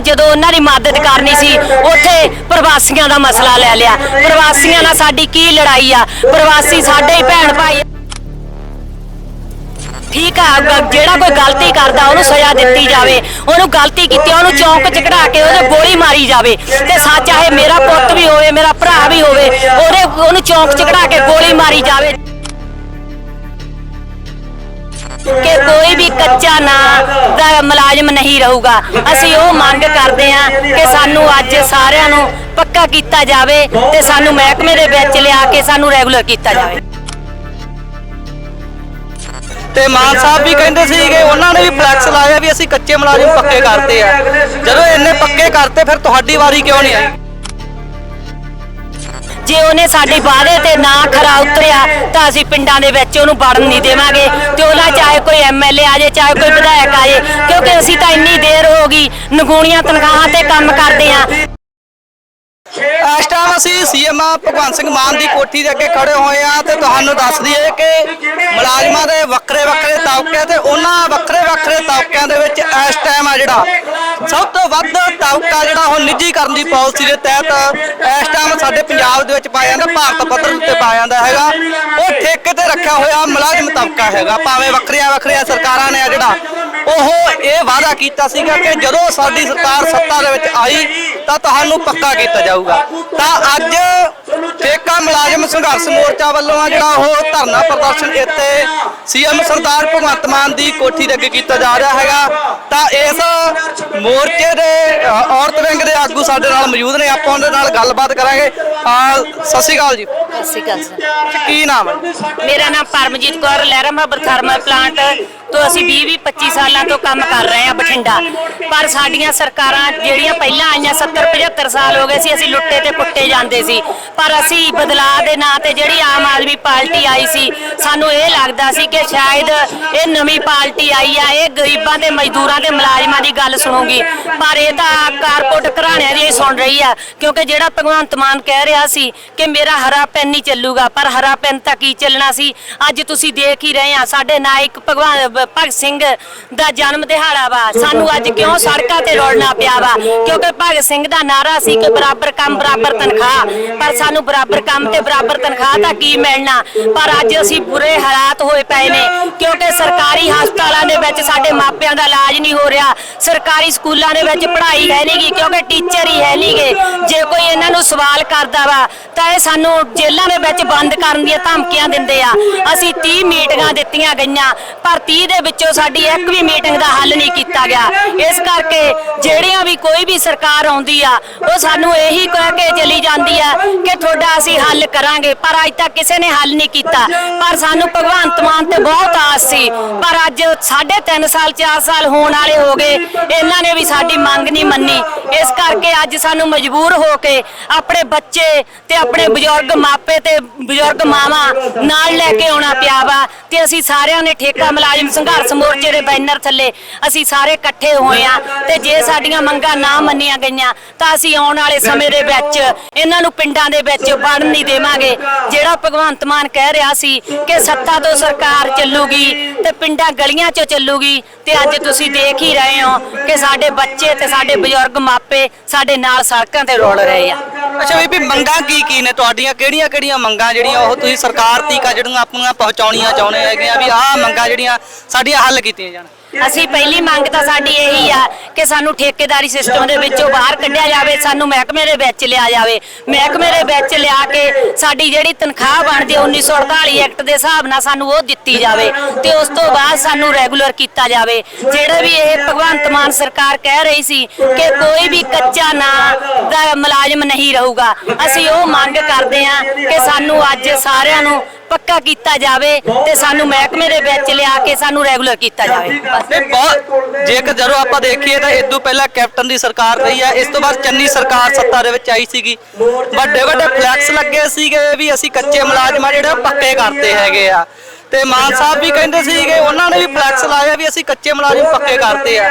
ਜਦੋਂ ਉਹਨਾਂ ਦੀ ਮਦਦ ਕਰਨੀ ਸੀ, ਉੱਥੇ ਪ੍ਰਵਾਸੀਆਂ ਦਾ ਮਸਲਾ ਲੈ ਲਿਆ। ਪ੍ਰਵਾਸੀਆਂ ਨਾਲ ਸਾਡੀ ਕੀ ਲੜਾਈ ਆ? ਪ੍ਰਵਾਸੀ ਸਾਡੇ ਹੀ ਭੈਣ ਭਾਈ ਠੀਕ ਆ ਗ- ਜਿਹੜਾ ਕੋਈ ਗਲਤੀ ਕਰਦਾ, ਉਹਨੂੰ ਸਜ਼ਾ ਦਿੱਤੀ ਜਾਵੇ। ਉਹਨੂੰ ਗਲਤੀ ਕੀਤੀ, ਉਹਨੂੰ ਚੌਂਕ ਚ ਕਢਾ ਕੇ ਉਹਦੇ ਗੋਲੀ ਮਾਰੀ ਜਾਵੇ। ਤੇ ਸੱਚ ਚਾਹੇ ਮੇਰਾ ਪੁੱਤ ਵੀ ਹੋਵੇ, ਮੇਰਾ ਭਰਾ ਵੀ ਹੋਵੇ, ਉਹਦੇ, ਉਹਨੂੰ ਚੌਂਕ ਚ ਕਢਾ ਕੇ ਗੋਲੀ ਮਾਰੀ ਜਾਵੇ। ਕਿ ਕੋਈ ਵੀ ਕੱਚਾ ਨਾ ਦਾ ਮੁਲਾਜ਼ਮ ਨਹੀਂ ਰਹੂਗਾ। ਅਸੀਂ ਉਹ ਮੰਗ ਕਰਦੇ ਹਾਂ ਕਿ ਸਾਨੂੰ ਅੱਜ ਸਾਰਿਆਂ ਨੂੰ ਪੱਕਾ ਕੀਤਾ ਜਾਵੇ ਤੇ ਸਾਨੂੰ ਮਹਿਕਮੇ ਦੇ ਵਿੱਚ ਲਿਆ ਕੇ ਸਾਨੂੰ ਰੈਗੂਲਰ ਕੀਤਾ ਜਾਵੇ। ਤੇ ਮਾਨ ਸਾਹਿਬ ਵੀ ਕਹਿੰਦੇ ਸੀਗੇ ਉਹਨਾਂ ਨੇ ਵੀ ਫਲੈਕਸ ਲਾਇਆ ਵੀ ਅਸੀਂ ਕੱਚੇ ਮੁਲਾਜ਼ਮ ਪੱਕੇ ਕਰਤੇ ਆ। ਜਦੋਂ ਇੰਨੇ ਪੱਕੇ ਕਰਤੇ, ਫਿਰ ਤੁਹਾਡੀ ਵਾਰੀ ਕਿਉਂ ਨਹੀਂ ਆਈ? ਜੇ ਉਹਨੇ ਸਾਡੀ ਵਾਅਦੇ ਤੇ ਨਾ ਖਰਾ ਉਤਰਿਆ, ਤਾਂ ਅਸੀਂ ਪਿੰਡਾਂ ਦੇ ਵਿੱਚ ਉਹਨੂੰ ਵੜਨ ਨਹੀਂ ਦੇਵਾਂਗੇ। ਤੇ ਉਹਦਾ ਚਾਹੇ ਕੋਈ ਐਮਐਲਏ ਆ ਜਾਏ ਚਾਹੇ ਕੋਈ ਵਿਧਾਇਕ ਆ ਜਾਏ ਕਿਉਂਕਿ ਅਸੀਂ ਤਾਂ ਇੰਨੀ ਦੇਰ ਹੋ ਗਈ ਨਗੂਣੀਆਂ ਤਨਖਾਹਾਂ ਤੇ ਕੰਮ ਕਰਦੇ ਆਂ। ਇਸ ਟਾਈਮ ਅਸੀਂ ਸੀਐਮ ਭਗਵੰਤ ਸਿੰਘ ਮਾਨ ਦੀ ਕੋਠੀ ਦੇ ਅੱਗੇ ਖੜੇ ਹੋਏ ਆ ਤੇ ਤੁਹਾਨੂੰ ਦੱਸ ਦਈਏ ਕਿ ਮੁਲਾਜ਼ਮਾਂ ਦੇ ਵੱਖਰੇ ਵੱਖਰੇ ਤਬਕੇ ਤੇ ਉਹਨਾਂ ਵੱਖਰੇ ਵੱਖਰੇ ਤਬਕਿਆਂ ਦੇ ਵਿੱਚ ਇਸ ਟਾਈਮ ਆ ਜਿਹੜਾ ਸਭ ਤੋਂ ਵੱਧ ਤਬਕਾ ਜਿਹੜਾ ਉਹ ਨਿੱਜੀਕਰਨ ਦੀ ਪਾਲਿਸੀ ਦੇ ਤਹਿਤ ਇਸ ਟਾਈਮ ਸਾਡੇ ਪੰਜਾਬ ਦੇ ਵਿੱਚ ਪਾਇਆ ਜਾਂਦਾ, ਭਾਰਤ ਪੱਧਰ ਉੱਤੇ ਪਾਇਆ ਜਾਂਦਾ ਹੈਗਾ। ਉਹ ਠੇਕੇ ਤੇ ਰੱਖਿਆ ਹੋਇਆ ਮੁਲਾਜ਼ਮ ਤਬਕਾ ਹੈਗਾ, ਭਾਵੇਂ ਵੱਖਰੀਆਂ ਵੱਖਰੀਆਂ ਸਰਕਾਰਾਂ ਨੇ ਆ ਜਿਹੜਾ। ਉਹ ਇਹ ਵਾਅਦਾ ਕੀਤਾ ਸੀਗਾ ਕਿ ਜਦੋਂ ਸਾਡੀ ਸਰਕਾਰ ਸੱਤਾ ਦੇ ਵਿੱਚ ਆਈ ਤਾਂ ਤੁਹਾਨੂੰ ਪੱਕਾ ਕੀਤਾ ਜਾਊਗਾ। ਤਾਂ ਅੱਜ ਠੇਕਾ ਮੁਲਾਜ਼ਮ ਸੰਘਰਸ਼ ਮੋਰਚਾ ਵੱਲੋਂ ਆ ਜਿਹੜਾ ਉਹ ਧਰਨਾ ਪ੍ਰਦਰਸ਼ਨ ਇੱਥੇ ਸੀਐਮ ਸਰਦਾਰ ਭਗਵੰਤ ਮਾਨ ਦੀ ਕੋਠੀ ਦੇ ਅੱਗੇ ਕੀਤਾ ਜਾ ਰਿਹਾ ਹੈਗਾ। ਤਾਂ ਇਸ ਮੋਰਚੇ ਦੇ ਔਰਤ ਵਿੰਗ ਦੇ ਆਗੂ ਸਾਡੇ ਨਾਲ ਮੌਜੂਦ ਨੇ। ਆਪਾਂ ਉਹਨਾਂ ਨਾਲ ਗੱਲਬਾਤ ਕਰਾਂਗੇ। ਸਤਿ ਸ਼੍ਰੀ ਅਕਾਲ ਜੀ। ਸਤਿ ਸ਼੍ਰੀ ਅਕਾਲ ਕੀ ਨਾਮ ਹੈ? ਮੇਰਾ ਨਾਮ ਪਰਮਜੀਤ ਕੌਰ ਲਹਿਰਾ ਮਹਾਬਰ ਥਰਮਲ ਪਲਾਂਟ ਤੋਂ ਅਸੀਂ 20 20 25 ਸਾਲਾਂ ਤੋਂ ਕੰਮ ਕਰ ਰਹੇ ਹਾਂ ਬਠਿੰਡਾ। ਪਰ ਸਾਡੀਆਂ ਸਰਕਾਰਾਂ ਜਿਹੜੀਆਂ ਪਹਿਲਾਂ ਆਈਆਂ 70 75 ਸਾਲ ਹੋ ਗਏ ਸੀ, ਅਸੀਂ ਲੁੱਟੇ ਤੇ ਪੁੱਟੇ ਜਾਂਦੇ ਸੀ। ਪਰ ਅਸੀਂ ਬਦਲਾਅ ਦੇ ਨਾਂ ਤੇ ਜਿਹੜੀ ਆਮ ਆਦਮੀ ਪਾਰਟੀ ਆਈ ਸੀ, ਸਾਨੂੰ ਇਹ ਲੱਗਦਾ ਸੀ ਕਿ ਸ਼ਾਇਦ ਇਹ ਨਵੀਂ ਪਾਰਟੀ ਆਈ ਆ, ਇਹ ਗਰੀਬਾਂ ਤੇ ਮਜ਼ਦੂਰਾਂ ਤੇ ਮੁਲਾਜ਼ਮਾਂ ਦੀ ਗੱਲ ਸੁਣੂਗੀ। ਪਰ ਇਹ ਤਾਂ ਕਾਰਪੋਰੇਟ ਘਰਾਣਿਆਂ ਦੀ ਹੀ ਸੁਣ ਰਹੀ ਆ, ਕਿਉਂਕਿ ਜਿਹੜਾ ਭਗਵੰਤ ਮਾਨ ਕਹਿ ਰਿਹਾ ਸੀ ਕਿ ਮੇਰਾ ਹਰਾ ਪੈਨ ਨਹੀਂ ਚੱਲੂਗਾ, ਪਰ ਹਰਾ ਪੈਨ ਤਾਂ ਕੀ ਚੱਲਣਾ ਸੀ? ਅੱਜ ਤੁਸੀਂ ਦੇਖ ਹੀ ਰਹੇ ਆ, ਸਾਡੇ ਨਾਇਕ ਭਗਵਾਨ ਭਗਤ ਸਿੰਘ ਦਾ ਜਨਮ ਦਿਹਾੜਾ ਵਾ। ਸਾਨੂੰ ਅੱਜ ਕਿਉਂ ਸੜਕਾਂ ਤੇ ਰੋਲਣਾ ਪਿਆ ਵਾ? ਕਿਉਂਕਿ ਭਗਤ ਸਿੰਘ ਦਾ ਨਾਰਾ ਸੀ ਕਿ ਬਰਾਬਰ ਕੰਮ, ਬਰਾਬਰ ਤਨਖਾਹ। ਪਰ ਸਾਨੂੰ ਬਰਾਬਰ ਕੰਮ ਤੇ ਬਰਾਬਰ ਤਨਖਾਹ ਤਾਂ ਕੀ ਮਿਲਣਾ? ਪਰ ਅੱਜ ਅਸੀਂ ਬੁਰੇ ਹਾਲਾਤ ਹੋਏ ਪਏ ਨੇ। ਕਿਉਂਕਿ ਸਰਕਾਰੀ ਹਸਪਤਾਲਾਂ ਦੇ ਵਿੱਚ ਸਾਡੇ ਮਾਪਿਆਂ ਦਾ ਇਲਾਜ ਨਹੀਂ ਹੋ ਰਿਹਾ। ਸਰਕਾਰੀ ਸਕੂਲਾਂ ਦੇ ਵਿੱਚ ਪੜ੍ਹਾਈ ਹੈ ਨਹੀਂਗੀ ਕਿਉਂਕਿ ਟੀਚਰ ਹੀ ਹੈ ਨਹੀਂਗੇ ਜੇ ਕੋਈ ਇਹਨਾਂ ਨੂੰ ਸਵਾਲ ਕਰਦਾ ਵਾ, ਤਾਂ ਇਹ ਸਾਨੂੰ ਜੇਲ੍ਹਾਂ ਦੇ ਵਿੱਚ ਬੰਦ ਕਰਨ ਦੀਆਂ ਧਮਕੀਆਂ ਦਿੰਦੇ ਆ। ਅਸੀਂ 30 ਮੀਟਿੰਗਾਂ ਦਿੱਤੀਆਂ ਗਈਆਂ, ਪਰ 30 ਦੇ ਵਿੱਚੋਂ ਸਾਡੀ ਇੱਕ ਵੀ ਮੀਟਿੰਗ ਦਾ ਹੱਲ ਨਹੀਂ ਕੀਤਾ ਗਿਆ। ਇਸ ਕਰਕੇ ਜਿਹੜੀਆਂ ਵੀ ਕੋਈ ਵੀ ਸਰਕਾਰ ਆਉਂਦੀ ਆ, ਉਹ ਸਾਨੂੰ ਇਹੀ ਕਹਿ ਕੇ ਚਲੀ ਜਾਂਦੀ ਆ ਕਿ ਤੁਹਾਡਾ ਅਸੀਂ ਹੱਲ ਕਰਾਂਗੇ, ਪਰ ਅੱਜ ਤੱਕ ਕਿਸੇ ਨੇ ਹੱਲ ਨਹੀਂ ਕੀਤਾ। ਪਰ ਸਾਨੂੰ ਭਗਵੰਤ ਮਾਨ ਤੇ ਬਹੁਤ ਆਸ ਸੀ, ਪਰ ਅੱਜ ਸਾਢੇ ਤਿੰਨ ਸਾਲ 4 ਸਾਲ ਹੋਣ ਵਾਲੇ ਹੋ ਗਏ, ਇਹਨਾਂ ਨੇ ਵੀ ਸਾਡੀ ਮੰਗ ਨਹੀਂ ਮੰਨੀ। ਇਸ ਕਰਕੇ ਅੱਜ ਸਾਨੂੰ ਮਜਬੂਰ ਹੋ ਕੇ ਆਪਣੇ ਬੱਚੇ ਤੇ ਆਪਣੇ ਬਜ਼ੁਰਗ ਮਾਪੇ ਤੇ ਬਜ਼ੁਰਗ ਮਾਵਾਂ ਨਾਲ ਲੈ ਕੇ ਆਉਣਾ ਪਿਆ ਵਾ ਤੇ ਅਸੀਂ ਸਾਰਿਆਂ ਨੇ ਠੇਕਾ ਮੁਲਾਜ਼ਮ ਸੰਘਰਸ਼ ਮੋਰਚੇ ਦੇ ਬੈਨਰ ਥੱਲੇ ਅਸੀਂ ਸਾਰੇ ਇਕੱਠੇ ਹੋਏ ਆ ਤੇ ਜੇ ਸਾਡੀਆਂ ਮੰਗਾਂ ਨਾ ਮੰਨੀਆਂ ਗਈਆਂ ਤਾਂ ਅਸੀਂ ਆਉਣ ਵਾਲੇ ਸਮੇਂ ਦੇ ਵਿੱਚ ਇਹਨਾਂ ਨੂੰ ਪਿੰਡਾਂ ਦੇ ਵਿੱਚ ਵੜਨ ਨਹੀਂ ਦੇਵਾਂਗੇ। ਜਿਹੜਾ ਭਗਵੰਤ ਮਾਨ ਕਹਿ ਰਿਹਾ ਸੀ ਕਿ ਸੱਤਾ ਤੋਂ ਸਰਕਾਰ ਚੱਲੂਗੀ ਤੇ ਪਿੰਡਾਂ ਗਲੀਆਂ 'ਚੋਂ ਚੱਲੂਗੀ ਤੇ ਅੱਜ ਤੁਸੀਂ ਦੇਖ ਹੀ ਰਹੇ ਹੋ ਕਿ ਸਾਡੇ ਬੱਚੇ ਤੇ ਸਾਡੇ ਬਜ਼ੁਰਗ ਮਾਪੇ ਸਾਡੇ ਨਾਲ ਸੜਕਾਂ ਤੇ ਰੋਲ ਰਹੇ ਆ। ਅੱਛਾ ਬੀਬੀ ਮੰਗਾਂ ਕੀ ਕੀ ਨੇ ਤੁਹਾਡੀਆਂ? ਕਿਹੜੀਆਂ ਕਿਹੜੀਆਂ ਮੰਗਾਂ ਜਿਹੜੀਆਂ ਉਹ ਤੁਸੀਂ ਸਰਕਾਰ ਤੀਕਾ ਜਿਹੜੀਆਂ ਆਪਣੀਆਂ ਪਹੁੰਚਾਉਣੀਆਂ ਚਾਹੁੰਦੇ ਹੈਗੇ ਆ ਵੀ ਆਹ ਮੰਗਾਂ ਜਿਹੜੀਆਂ ਸਾਡੀਆਂ ਹੱਲ ਕੀਤੀਆਂ ਜਾਣ? ਅਸੀਂ ਪਹਿਲੀ ਮੰਗ ਤਾਂ ਸਾਡੀ ਇਹੀ ਆ ਕਿ ਸਾਨੂੰ ਠੇਕੇਦਾਰੀ ਸਿਸਟਮ ਦੇ ਵਿੱਚੋਂ ਬਾਹਰ ਕੱਢਿਆ ਜਾਵੇ, ਸਾਨੂੰ ਮਹਿਕਮੇ ਦੇ ਵਿੱਚ ਲਿਆ ਜਾਵੇ। ਮਹਿਕਮੇ ਦੇ ਵਿੱਚ ਲਿਆ ਕੇ ਸਾਡੀ ਜਿਹੜੀ ਤਨਖਾਹ ਬਣਦੀ 1948 ਐਕਟ ਦੇ ਹਿਸਾਬ ਨਾਲ ਸਾਨੂੰ ਉਹ ਦਿੱਤੀ ਜਾਵੇ ਤੇ ਉਸ ਤੋਂ ਬਾਅਦ ਸਾਨੂੰ ਰੈਗੂਲਰ ਕੀਤਾ ਜਾਵੇ। ਜਿਹੜਾ ਵੀ ਇਹ ਭਗਵੰਤ ਮਾਨ ਸਰਕਾਰ ਕਹਿ ਰਹੀ ਸੀ ਕਿ ਕੋਈ ਵੀ ਕੱਚਾ ਨਾ ਦਾ ਮੁਲਾਜ਼ਮ ਨਹੀਂ ਰਹੂਗਾ, ਅਸੀਂ ਉਹ ਮੰਗ ਕਰਦੇ ਹਾਂ ਕਿ ਸਾਨੂੰ ਅੱਜ ਸਾਰਿਆਂ ਨੂੰ ਪੱਕਾ ਕੀਤਾ ਜਾਵੇ ਤੇ ਸਾਨੂੰ ਮਹਿਕਮੇ ਦੇ ਵਿੱਚ ਲਿਆ ਕੇ ਸਾਨੂੰ ਰੈਗੂਲਰ ਕੀਤਾ ਜਾਵੇ। ਇਹ ਬਹੁਤ ਜੇਕਰ ਜਦੋਂ ਆਪਾਂ ਦੇਖੀਏ ਤਾਂ ਇਸ ਤੋਂ ਪਹਿਲਾਂ ਕੈਪਟਨ ਦੀ ਸਰਕਾਰ ਰਹੀ ਹੈ। ਇਸ ਤੋਂ ਬਾਅਦ ਚੰਨੀ ਸਰਕਾਰ ਸੱਤਾ ਦੇ ਵਿੱਚ ਆਈ ਸੀਗੀ। ਵੱਡੇ ਵੱਡੇ ਫਲੈਕਸ ਲੱਗੇ ਸੀਗੇ ਵੀ ਅਸੀਂ ਕੱਚੇ ਮੁਲਾਜ਼ਮਾਂ ਜਿਹੜੇ ਉਹ ਪੱਕੇ ਕਰਤੇ ਹੈਗੇ ਆ। ਤੇ ਮਾਨ ਸਾਹਿਬ ਵੀ ਕਹਿੰਦੇ ਸੀਗੇ ਉਹਨਾਂ ਨੇ ਵੀ ਫਲੈਕਸ ਲਾਇਆ ਵੀ ਅਸੀਂ ਕੱਚੇ ਮੁਲਾਜ਼ਮ ਪੱਕੇ ਕਰਤੇ ਆ।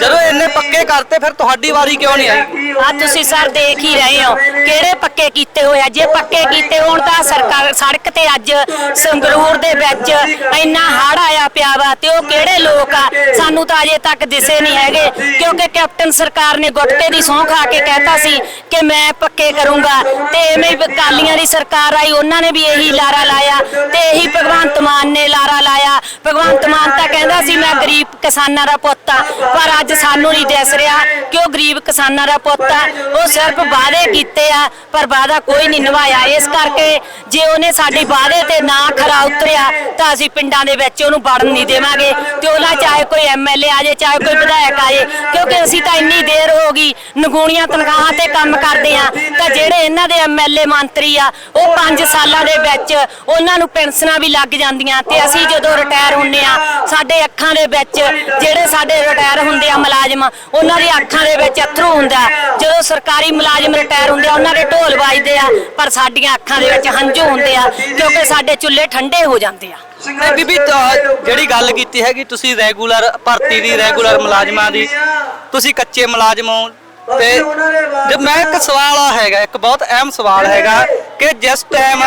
ਜਦੋਂ ਇੰਨੇ ਪੱਕੇ ਕਰਤੇ ਫਿਰ ਤੁਹਾਡੀ ਵਾਰੀ ਕਿਉਂ ਨਹੀਂ ਆਈ? ਆ ਤੁਸੀਂ ਸਰ ਦੇਖ ਹੀ ਰਹੇ ਹੋ, ਕਿਹੜੇ ਪੱਕੇ ਕੀਤੇ ਹੋਏ ਆ? ਜੇ ਪੱਕੇ ਕੀਤੇ ਹੋਣ ਤਾਂ ਸਰਕਾਰ ਸੜਕ ਤੇ ਅੱਜ ਸੰਗਰੂਰ ਦੇ ਵਿੱਚ ਇੰਨਾ ਹੜ ਆਇਆ ਪਿਆ ਵਾ ਤੇ ਉਹ ਕਿਹੜੇ ਲੋਕ ਆ? ਸਾਨੂੰ ਤਾਂ ਅਜੇ ਤੱਕ ਦਿਸੇ ਨਹੀਂ ਹੈਗੇ, ਕਿਉਂਕਿ ਕੈਪਟਨ ਸਰਕਾਰ ਨੇ ਗੁੱਟੇ ਦੀ ਸਹੁੰ ਖਾ ਕੇ ਕਹਿਤਾ ਸੀ ਕਿ ਮੈਂ ਪੱਕੇ ਕਰੂੰਗਾ ਤੇ ਐਵੇਂ ਹੀ ਕਾਲੀਆਂ ਦੀ ਸਰਕਾਰ ਆਈ, ਉਹਨਾਂ ਨੇ ਵੀ ਇਹੀ ਲਾਰਾ ਲਾਇਆ ਤੇ ਇਹੀ ਭਗਵੰਤ ਮਾਨ ਨੇ ਲਾਰਾ ਲਾਇਆ। ਭਗਵੰਤ ਮਾਨ ਤਾਂ ਕਹਿੰਦਾ ਸੀ, ਮੈਂ ਗਰੀਬ ਕਿਸਾਨਾਂ ਦਾ ਪੁੱਤ ਆ ਪਰ ਅੱਜ ਸਾਨੂੰ ਨਹੀਂ ਦਿਸ ਰਿਹਾ ਕਿ ਉਹ ਗਰੀਬ ਕਿਸਾਨਾਂ ਦਾ ਪੁੱਤ ਆ ਉਹ ਸਿਰਫ ਵਾਅਦੇ ਕੀਤੇ ਆ, ਪਰ ਵਾਅਦਾ ਕੋਈ ਨਹੀਂ ਨਿਭਾਇਆ। ਇਸ ਕਰਕੇ ਜੇ ਉਹਨੇ ਸਾਡੀ ਵਾਅਦੇ ਤੇ ਨਾ ਖਰਾ ਉਤਰਿਆ, ਤਾਂ ਅਸੀਂ ਪਿੰਡਾਂ ਦੇ ਵਿੱਚ ਉਹਨੂੰ ਵੜਨ ਨਹੀਂ ਦੇਵਾਂਗੇ। ਤੇ ਉਹਦਾ ਚਾਹੇ ਕੋਈ ਐਮਐਲਏ ਆ ਜਾਏ ਚਾਹੇ ਕੋਈ ਵਿਧਾਇਕ ਆ ਜਾਏ ਕਿਉਂਕਿ ਅਸੀਂ ਤਾਂ ਇੰਨੀ ਦੇਰ ਹੋ ਗਈ ਨਗੂਣੀਆਂ ਤਨਖਾਹਾਂ ਤੇ ਕੰਮ ਕਰਦੇ ਆ, ਤਾਂ ਜਿਹੜੇ ਇਹਨਾਂ ਦੇ ਐਮਐਲਏ ਮੰਤਰੀ ਆ, ਉਹ 5 ਸਾਲਾਂ ਦੇ ਵਿੱਚ ਉਹਨਾਂ ਨੂੰ ਪੈਨਸ਼ਨਾਂ ਵੀ ਲੱਗ ਜਾਂਦੀਆਂ। ਤੇ ਅਸੀਂ ਜਦੋਂ ਰਿਟਾਇਰ ਹੁੰਨੇ ਆ, ਸਾਡੇ ਅੱਖਾਂ ਦੇ ਵਿੱਚ ਜਿਹੜੇ ਸਾਡੇ ਰਿਟਾਇਰ ਹੁੰਦੇ ਆ ਮੁਲਾਜ਼ਮ, ਉਹਨਾਂ ਦੀ ਅੱਖਾਂ ਦੇ ਵਿੱਚ ਅਥਰੂ ਹੁੰਦਾ। ਜਦੋਂ ਸਰਕਾਰੀ ਮੁਲਾਜ਼ਮ ਰਿਟਾਇਰ ਹੁੰਦੇ ਆ ਉਹਨਾਂ ਦੇ ਢੋਲ ਵੱਜਦੇ ਆ ਪਰ ਸਾਡੀਆਂ ਅੱਖਾਂ ਦੇ ਵਿੱਚ ਹੰਝੂ ਹੁੰਦੇ ਆ ਕਿਉਂਕਿ ਸਾਡੇ ਚੁੱਲ੍ਹੇ ਠੰਡੇ ਹੋ ਜਾਂਦੇ ਆ। ਤੇ ਬੀਬੀ ਤਾਂ ਜਿਹੜੀ ਗੱਲ ਕੀਤੀ ਹੈਗੀ ਤੁਸੀਂ ਰੈਗੂਲਰ ਭਰਤੀ ਦੀ ਰੈਗੂਲਰ ਮੁਲਾਜ਼ਮਾਂ ਦੀ ਤੁਸੀਂ ਕੱਚੇ ਮੁਲਾਜ਼ਮ ਹੋ ਤੇ ਜੇ ਮੈਂ ਇੱਕ ਸਵਾਲ ਆ ਹੈਗਾ ਇੱਕ ਬਹੁਤ ਅਹਿਮ ਸਵਾਲ ਹੈਗਾ ਕਿ ਜਿਸ ਟਾਈਮ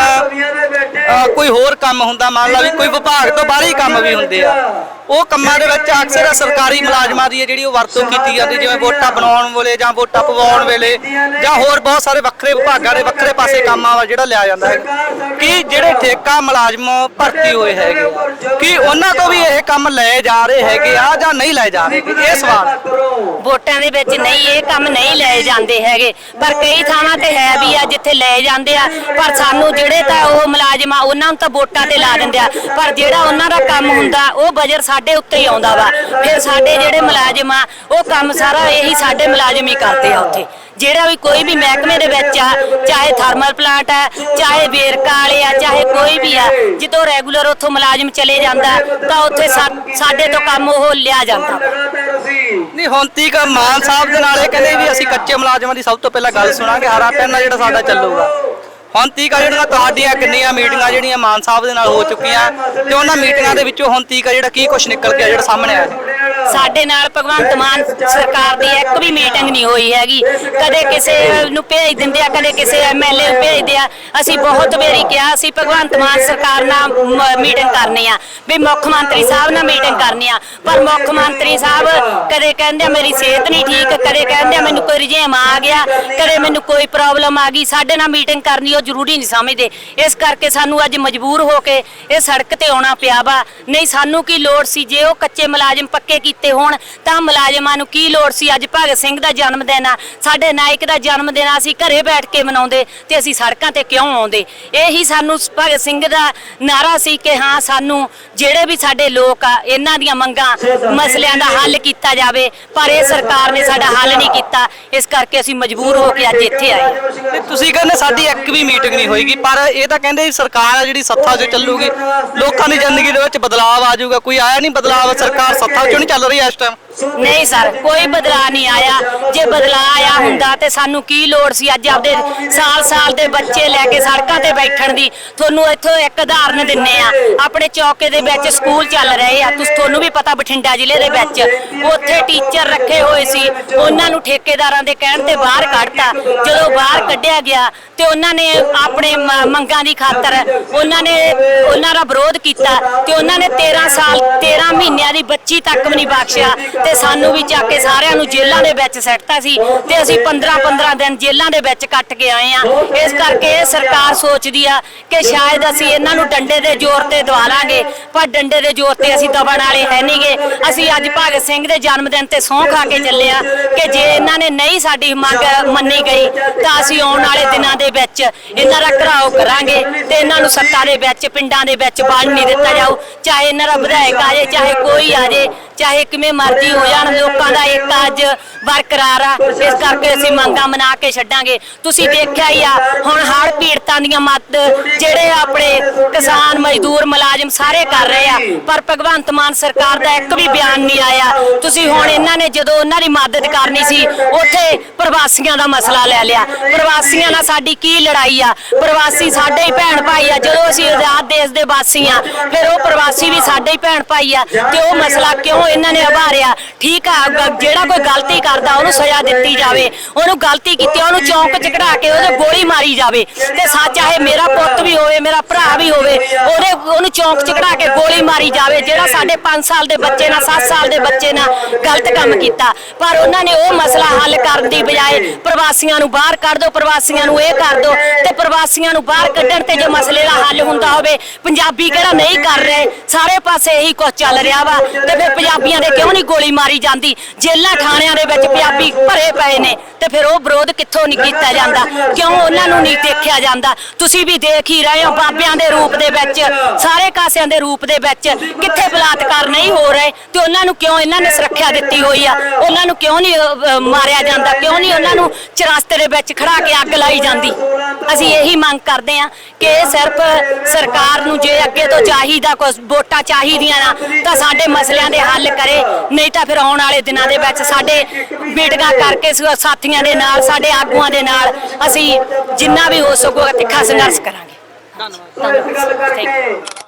ਕੋਈ ਹੋਰ ਕੰਮ ਹੁੰਦਾ ਮੰਨ ਲਾ ਵੀ ਕੋਈ ਵਿਭਾਗ ਤੋਂ ਬਾਹਰ ਹੀ ਕੰਮ ਵੀ ਹੁੰਦੇ ਆ। ਉਹ ਕੰਮਾਂ ਦੇ ਵਿੱਚ ਅਕਸਰ ਸਰਕਾਰੀ ਮੁਲਾਜ਼ਮਾਂ ਦੀ ਹੈ ਜਿਹੜੀ ਉਹ ਵਰਤੋਂ ਕੀਤੀ ਜਾਂਦੀ, ਜਿਵੇਂ ਵੋਟਾਂ ਬਣਾਉਣ ਵੇਲੇ ਜਾਂ ਵੋਟਾਂ ਪਵਾਉਣ ਵੇਲੇ ਜਾਂ ਹੋਰ ਬਹੁਤ ਸਾਰੇ ਵੱਖਰੇ ਵਿਭਾਗਾਂ ਦੇ ਵੱਖਰੇ ਪਾਸੇ ਕੰਮਾਂ ਵਾ ਜਿਹੜਾ ਲਿਆ ਜਾਂਦਾ ਹੈ ਕਿ ਜਿਹੜੇ ਠੇਕਾ ਮੁਲਾਜ਼ਮ ਭਰਤੀ ਹੋਏ ਹੈਗੇ, ਕਿ ਉਹਨਾਂ ਤੋਂ ਵੀ ਇਹ ਕੰਮ ਲਏ ਜਾ ਰਹੇ ਹੈਗੇ ਆ ਜਾਂ ਨਹੀਂ ਲਏ ਜਾ ਰਹੇ? ਇਹ ਸਵਾਲ ਵੋਟਾਂ ਦੇ ਵਿੱਚ ਨਹੀਂ, ਇਹ ਕੰਮ ਨਹੀਂ ਲਏ ਜਾਂਦੇ ਹੈਗੇ। ਪਰ ਕਈ ਥਾਵਾਂ ਤੇ ਹੈ ਵੀ ਆ ਜਿੱਥੇ ਲਏ ਜਾਂਦੇ ਆ, ਪਰ ਸਾਨੂੰ ਜਿਹੜੇ ਤਾਂ ਉਹ ਮੁਲਾਜ਼ਮ ਆ, ਉਹਨਾਂ ਨੂੰ ਤਾਂ ਵੋਟਾਂ ਤੇ ਲਾ ਦਿੰਦੇ ਆ। ਪਰ ਜਿਹੜਾ ਉਹਨਾਂ ਦਾ ਕੰਮ ਹੁੰਦਾ, ਉਹ ਬਜਰ ਸਾਡੇ ਉੱਤੇ ਹੀ ਆਉਂਦਾ ਵਾ। ਫਿਰ ਸਾਡੇ ਜਿਹੜੇ ਮੁਲਾਜ਼ਮ ਆ, ਉਹ ਕੰਮ ਸਾਰਾ ਇਹੀ ਸਾਡੇ ਮੁਲਾਜ਼ਮ ਹੀ ਕਰਦੇ ਆ ਉੱਥੇ। ਜਿਹੜਾ ਵੀ ਕੋਈ ਵੀ ਮਹਿਕਮੇ ਦੇ ਵਿੱਚ ਆ, ਚਾਹੇ ਥਰਮਲ ਪਲਾਂਟ ਆ, ਚਾਹੇ ਵੇਰਕਾ ਵਾਲੇ ਆ, ਚਾਹੇ ਕੋਈ ਵੀ ਆ, ਜਦੋਂ ਰੈਗੂਲਰ ਉੱਥੋਂ ਮੁਲਾਜ਼ਮ ਚਲੇ ਜਾਂਦਾ, ਤਾਂ ਉੱਥੇ ਸਾਡੇ ਤੋਂ ਕੰਮ ਉਹ ਲਿਆ ਜਾਂਦਾ। ਨਹੀਂ, ਹੁਣ ਤੀਕ ਮਾਨ ਸਾਹਿਬ ਦੇ ਨਾਲ ਇਹ ਕਹਿੰਦੇ ਵੀ ਅਸੀਂ ਕੱਚੇ ਮੁਲਾਜ਼ਮਾਂ ਦੀ ਸਭ ਤੋਂ ਪਹਿਲਾਂ ਗੱਲ ਸੁਣਾਂਗੇ, ਹਰਾ ਪੈਨ ਜਿਹੜਾ ਸਾਡਾ ਚੱਲੂਗਾ। ਹੁਣ ਤੀਕ ਆ ਜਿਹੜੀਆਂ ਤੁਹਾਡੀਆਂ ਕਿੰਨੀਆਂ ਮੀਟਿੰਗਾਂ ਜਿਹੜੀਆਂ ਮਾਨ ਸਾਹਿਬ ਦੇ ਨਾਲ ਹੋ ਚੁੱਕੀਆਂ ਤੇ ਉਹਨਾਂ ਮੀਟਿੰਗਾਂ ਦੇ ਵਿੱਚੋਂ ਹੁਣ ਤੀਕ ਜਿਹੜਾ ਕੀ ਕੁਝ ਨਿਕਲ ਕੇ ਜਿਹੜਾ ਸਾਹਮਣੇ ਆਇਆ ਸਾਡੇ ਨਾਲ ਭਗਵੰਤ ਮਾਨ ਸਰਕਾਰ ਦੀ ਇੱਕ ਵੀ ਮੀਟਿੰਗ ਨਹੀਂ ਹੋਈ ਹੈਗੀ। ਕਦੇ ਕਿਸੇ ਨੂੰ ਭੇਜ ਦਿੰਦੇ ਆ ਕਦੇ ਕਿਸੇ ਐਮਐਲਏ ਨੂੰ ਭੇਜਦੇ ਆ। ਅਸੀਂ ਬਹੁਤ ਵਾਰੀ ਕਿਹਾ ਅਸੀਂ ਭਗਵੰਤ ਮਾਨ ਸਰਕਾਰ ਨਾਲ ਮੀਟਿੰਗ ਕਰਨੀ ਆ। ਵੀ ਮੁੱਖ ਮੰਤਰੀ ਸਾਹਿਬ ਨਾਲ ਮੀਟਿੰਗ ਕਰਨੀ ਆ। ਪਰ ਮੁੱਖ ਮੰਤਰੀ ਸਾਹਿਬ ਕਦੇ ਕਹਿੰਦੇ ਮੇਰੀ ਸਿਹਤ ਨਹੀਂ ਠੀਕ ਕਦੇ ਕਹਿੰਦੇ ਮੈਨੂੰ ਕੋਈ ਰੁਝੇਵਾਂ ਆ ਗਿਆ ਕਦੇ ਮੈਨੂੰ ਕੋਈ ਪ੍ਰੋਬਲਮ ਆ ਗਈ। ਸਾਡੇ ਨਾਲ ਮੀਟਿੰਗ ਕਰਨੀ ਉਹ ਜ਼ਰੂਰੀ ਨਹੀਂ ਸਮਝਦੇ। ਇਸ ਕਰਕੇ ਸਾਨੂੰ ਅੱਜ ਮਜਬੂਰ ਹੋ ਕੇ ਇਹ ਸੜਕ ਤੇ ਆਉਣਾ ਪਿਆ ਵਾ। ਨਹੀਂ ਸਾਨੂੰ ਕੀ ਲੋੜ ਸੀ? ਜੇ ਉਹ ਕੱਚੇ ਮੁਲਾਜ਼ਮ ਪੱਕੇ ਕੀਤੇ ਹੋਣ ਤਾਂ ਮੁਲਾਜ਼ਮਾਂ ਨੂੰ ਕੀ ਲੋੜ ਸੀ? ਅੱਜ ਭਗਤ ਸਿੰਘ ਦਾ ਜਨਮ ਦਿਨ ਆ ਸਾਡੇ ਨਾਇਕ ਦਾ ਜਨਮ ਦਿਨ ਆ, ਅਸੀਂ ਘਰੇ ਬੈਠ ਕੇ ਮਨਾਉਂਦੇ ਤੇ ਅਸੀਂ ਸੜਕਾਂ ਤੇ ਕਿਉਂ ਆਉਂਦੇ? ਇਹੀ ਸਾਨੂੰ ਭਗਤ ਸਿੰਘ ਦਾ ਨਾਰਾ ਸੀ ਕਿ ਹਾਂ ਸਾਨੂੰ ਜਿਹੜੇ ਵੀ ਸਾਡੇ ਲੋਕ ਆ ਇਹਨਾਂ ਦੀਆਂ ਮੰਗਾਂ ਮਸਲਿਆਂ ਦਾ ਹੱਲ ਕੀਤਾ ਜਾਵੇ ਪਰ ਇਹ ਸਰਕਾਰ ਨੇ ਸਾਡਾ ਹੱਲ ਨਹੀਂ ਕੀਤਾ। ਇਸ ਕਰਕੇ ਅਸੀਂ ਮਜਬੂਰ ਹੋ ਕੇ ਅੱਜ ਇੱਥੇ ਆਏ ਤੇ ਤੁਸੀਂ ਕਹਿੰਦੇ ਸਾਡੀ ਇੱਕ ਵੀ ਮੀਟਿੰਗ ਨਹੀਂ ਹੋਏਗੀ ਪਰ ਇਹ ਤਾਂ ਕਹਿੰਦੇ ਸਰਕਾਰ ਆ ਜਿਹੜੀ ਸੱਤਾ 'ਚ ਚੱਲੂਗੀ। ਲੋਕਾਂ ਦੀ ਜ਼ਿੰਦਗੀ ਦੇ ਵਿੱਚ ਬਦਲਾਅ ਆ ਜਾਊਗਾ ਕੋਈ ਆਇਆ ਨਹੀਂ ਬਦਲਾਅ ਸਰਕਾਰ ਸੱਥਾ 'ਚੋਂ ਨਹੀਂ ਚੱਲ ਰਹੀ ਇਸ ਟਾਈਮ ਨਹੀਂ ਸਰ, ਕੋਈ ਬਦਲਾ ਨਹੀਂ ਆਇਆ। ਜੇ ਬਦਲਾਅ ਆਇਆ ਹੁੰਦਾ ਤੇ ਸਾਨੂੰ ਕੀ ਲੋੜ ਸੀ ਅੱਜ ਆਪਦੇ ਸਾਲ-ਸਾਲ ਦੇ ਬੱਚੇ ਲੈ ਕੇ ਸੜਕਾਂ ਤੇ ਬੈਠਣ ਦੀ? ਤੁਹਾਨੂੰ ਇੱਥੋਂ ਇੱਕ ਉਦਾਹਰਨ ਦਿੰਨੇ ਆ। ਆਪਣੇ ਚੌਕੇ ਦੇ ਵਿੱਚ ਸਕੂਲ ਚੱਲ ਰਹੇ ਆ। ਤੁਸੀਂ, ਤੁਹਾਨੂੰ ਵੀ ਪਤਾ ਬਠਿੰਡਾ ਜ਼ਿਲ੍ਹੇ ਦੇ ਵਿੱਚ। ਉੱਥੇ ਟੀਚਰ ਰੱਖੇ ਹੋਏ ਸੀ। ਉਹਨਾਂ ਨੂੰ ਠੇਕੇਦਾਰਾਂ ਦੇ ਕਹਿਣ ਤੇ ਬਾਹਰ ਕੱਢਤਾ। ਜਦੋਂ ਬਾਹਰ ਕੱਢਿਆ ਗਿਆ ਤੇ ਉਹਨਾਂ ਨੇ ਆਪਣੇ ਮੰਗਾਂ ਦੀ ਖਾਤਰ ਉਹਨਾਂ ਨੇ, ਉਹਨਾਂ ਦਾ ਵਿਰੋਧ ਕੀਤਾ ਤੇ ਉਹਨਾਂ ਨੇ 13 ਸਾਲ 13 ਮਹੀਨਿਆਂ ਦੀ ਬੱਚੀ ਤੱਕ ਵੀ ਨਹੀਂ ਬਖਸ਼ਿਆ। ਤੇ ਸਾਨੂੰ ਵੀ ਚੱਕ ਕੇ ਸਾਰਿਆਂ ਨੂੰ ਜੇਲ੍ਹਾਂ ਦੇ ਵਿੱਚ ਸੱਟਤਾ ਸੀ ਤੇ ਅਸੀਂ 15 15 ਦਿਨ ਜੇਲ੍ਹਾਂ ਦੇ ਵਿੱਚ ਕੱਟ ਕੇ ਆਏ ਆ ਇਸ ਕਰਕੇ ਇਹ ਸਰਕਾਰ ਸੋਚਦੀ ਆ ਕਿ ਸ਼ਾਇਦ ਅਸੀਂ ਇਹਨਾਂ ਨੂੰ ਡੰਡੇ ਦੇ ਜ਼ੋਰ ਤੇ ਦਵਾ ਲਾਂਗੇ, ਪਰ ਡੰਡੇ ਦੇ ਜ਼ੋਰ ਤੇ ਅਸੀਂ ਦਬਣ ਵਾਲੇ ਹੈ ਨਹੀਂਗੇ ਅਸੀਂ ਅੱਜ ਭਗਤ ਸਿੰਘ ਦੇ ਜਨਮ ਦਿਨ ਤੇ ਸਹੁੰ ਖਾ ਕੇ ਚੱਲੇ ਆ ਕਿ ਜੇ ਇਹਨਾਂ ਨੇ ਨਹੀਂ ਸਾਡੀ ਮੰਗ ਮੰਨੀ ਗਈ, ਤਾਂ ਅਸੀਂ ਆਉਣ ਵਾਲੇ ਦਿਨਾਂ ਦੇ ਵਿੱਚ ਇਹਨਾਂ ਦਾ ਘਰਾਓ ਕਰਾਂਗੇ ਤੇ ਇਹਨਾਂ ਨੂੰ ਸੱਤਾ ਦੇ ਵਿੱਚ, ਪਿੰਡਾਂ ਦੇ ਵਿੱਚ ਵੰਡ ਨਹੀਂ ਦਿੱਤਾ ਜਾਊ। ਚਾਹੇ ਇਹਨਾਂ ਦਾ ਵਿਧਾਇਕ ਆ ਜਾਏ, ਚਾਹੇ ਕੋਈ ਆ ਜਾਏ ਚਾਹੇ ਕਿਵੇਂ ਮਰਜ਼ੀ ਹੋ ਜਾਣ ਲੋਕਾਂ ਦਾ ਇੱਕ ਅੱਜ ਬਰਕਰਾਰ ਆ। ਇਸ ਕਰਕੇ ਅਸੀਂ ਮੰਗਾਂ ਮਨਾ ਕੇ ਛੱਡਾਂਗੇ। ਤੁਸੀਂ ਦੇਖਿਆ ਹੀ ਆ ਹੁਣ ਹੜ੍ਹ ਪੀੜਤਾਂ ਦੀਆਂ ਮਦਦ ਜਿਹੜੇ ਆਪਣੇ ਕਿਸਾਨ ਮਜ਼ਦੂਰ ਮੁਲਾਜ਼ਮ ਸਾਰੇ ਕਰ ਰਹੇ ਆ ਪਰ ਭਗਵੰਤ ਮਾਨ ਸਰਕਾਰ ਦਾ ਇੱਕ ਵੀ ਬਿਆਨ ਨਹੀਂ ਆਇਆ। ਤੁਸੀਂ ਹੁਣ ਇਹਨਾਂ ਨੇ ਜਦੋਂ ਉਹਨਾਂ ਦੀ ਮਦਦ ਕਰਨੀ ਸੀ ਉੱਥੇ ਪ੍ਰਵਾਸੀਆਂ ਦਾ ਮਸਲਾ ਲੈ ਲਿਆ। ਪ੍ਰਵਾਸੀਆਂ ਨਾਲ ਸਾਡੀ ਕੀ ਲੜਾਈ ਆ? ਪ੍ਰਵਾਸੀ ਸਾਡੇ ਹੀ ਭੈਣ ਭਾਈ ਆ ਜਦੋਂ ਅਸੀਂ ਆਜ਼ਾਦ ਦੇਸ਼ ਦੇ ਵਾਸੀ ਆ ਫਿਰ ਉਹ ਪ੍ਰਵਾਸੀ ਵੀ ਸਾਡੇ ਹੀ ਭੈਣ ਭਾਈ ਆ। ਤੇ ਉਹ ਮਸਲਾ ਕਿਉਂ ਇਹਨਾਂ ਨੇ ਉਭਾਰਿਆ। ਠੀਕ ਆ ਗ- ਜਿਹੜਾ ਕੋਈ ਗਲਤੀ ਕਰਦਾ ਉਹਨੂੰ ਸਜ਼ਾ ਦਿੱਤੀ ਜਾਵੇ। ਉਹਨੂੰ ਗਲਤੀ ਕੀਤੀ ਆ, ਉਹਨੂੰ ਚੌਂਕ ਚ ਕਢਾ ਕੇ ਉਹਦੇ ਗੋਲੀ ਮਾਰੀ ਜਾਵੇ। ਤੇ ਸੱਚ ਚਾਹੇ ਮੇਰਾ ਪੁੱਤ ਵੀ ਹੋਵੇ ਮੇਰਾ ਭਰਾ ਵੀ ਹੋਵੇ ਉਹਦੇ ਉਹਨੂੰ ਚੌਂਕ ਚ ਕਢਾ ਕੇ ਗੋਲੀ ਮਾਰੀ ਜਾਵੇ, ਜਿਹੜਾ ਸਾਡੇ 5 ਸਾਲ ਦੇ ਬੱਚੇ ਨਾਲ 7 ਸਾਲ ਦੇ ਬੱਚੇ ਨਾਲ ਗਲਤ ਕੰਮ ਕੀਤਾ। ਪਰ ਉਹਨਾਂ ਨੇ ਉਹ ਮਸਲਾ ਹੱਲ ਕਰਨ ਦੀ ਬਜਾਏ ਪ੍ਰਵਾਸੀਆਂ ਨੂੰ ਬਾਹਰ ਕੱਢ ਦਿਓ ਪ੍ਰਵਾਸੀਆਂ ਨੂੰ ਇਹ ਕਰ ਦਿਓ ਤੇ ਪ੍ਰਵਾਸੀਆਂ ਨੂੰ ਬਾਹਰ ਕੱਢਣ ਤੇ ਜੇ ਮਸਲੇ ਦਾ ਹੱਲ ਹੁੰਦਾ ਹੋਵੇ, ਪੰਜਾਬੀ ਕਿਹੜਾ ਨਹੀਂ ਕਰ ਰਹੇ? ਸਾਰੇ ਪਾਸੇ ਇਹੀ ਕੁਝ ਚੱਲ ਰਿਹਾ ਵਾ ਤੇ ਫਿਰ ਪੰਜਾਬੀਆਂ ਦੇ ਕਿਉਂ ਨਹੀਂ ਗੋਲੀ ਮਾਰੀ ਜਾਂਦੀ? ਜੇਲ੍ਹਾਂ ਥਾਣਿਆਂ ਦੇ ਵਿੱਚ ਪੰਜਾਬੀ ਭਰੇ ਪਏ ਨੇ ਤੇ ਫਿਰ ਉਹ ਵਿਰੋਧ ਕਿੱਥੋਂ ਨਹੀਂ ਕੀਤਾ ਜਾਂਦਾ? ਕਿਉਂ ਉਹਨਾਂ ਨੂੰ ਨਹੀਂ ਦੇਖਿਆ ਜਾਂਦਾ? ਤੁਸੀਂ ਵੀ ਦੇਖ ਹੀ ਰਹੇ ਹੋ ਬਾਬਿਆਂ ਦੇ ਰੂਪ ਦੇ ਵਿੱਚ ਸਾਰੇ ਕਾਸਿਆਂ ਦੇ ਰੂਪ ਦੇ ਵਿੱਚ ਕਿੱਥੇ ਬਲਾਤਕਾਰ ਨਹੀਂ ਹੋ ਰਹੇ ਤੇ ਉਹਨਾਂ ਨੂੰ ਕਿਉਂ ਇਹਨਾਂ ਨੇ ਸੁਰੱਖਿਆ ਦਿੱਤੀ ਹੋਈ ਆ? ਉਹਨਾਂ ਨੂੰ ਕਿਉਂ ਨਹੀਂ ਮਾਰਿਆ ਜਾਂਦਾ? ਕਿਉਂ ਨਹੀਂ ਉਹਨਾਂ ਨੂੰ ਚਰਸਤੇ ਦੇ ਵਿੱਚ ਖੜਾ ਕੇ ਅੱਗ ਲਾਈ ਜਾਂਦੀ? ਅਸੀਂ ਇਹੀ ਮੰਗ ਕਰਦੇ ਆ ਕਿ ਇਹ ਸਿਰਫ ਸਰਕਾਰ ਨੂੰ ਜੇ ਅੱਗੇ ਤੋਂ ਚਾਹੀਦਾ ਕੁਝ ਵੋਟਾਂ ਚਾਹੀਦੀਆਂ ਨਾ, ਤਾਂ ਸਾਡੇ ਮਸਲਿਆਂ ਦੇ ਹੱਲ ਕਰੇ। ਨਹੀਂ ਤਾਂ ਫਿਰ ਆਉਣ ਵਾਲੇ ਦਿਨਾਂ ਦੇ ਵਿੱਚ ਸਾਡੇ ਬੀਟੀਆਂ ਕਰਕੇ ਸਾਥੀਆਂ ਦੇ ਨਾਲ, ਸਾਡੇ ਆਗੂਆਂ ਦੇ ਨਾਲ ਅਸੀਂ ਜਿੰਨਾ ਵੀ ਹੋ ਸਕੂਗਾ ਤਿੱਖਾ ਸੰਘਰਸ਼ ਕਰਾਂਗੇ। ਧੰਨਵਾਦ। ਧੰਨਵਾਦ। Thank you.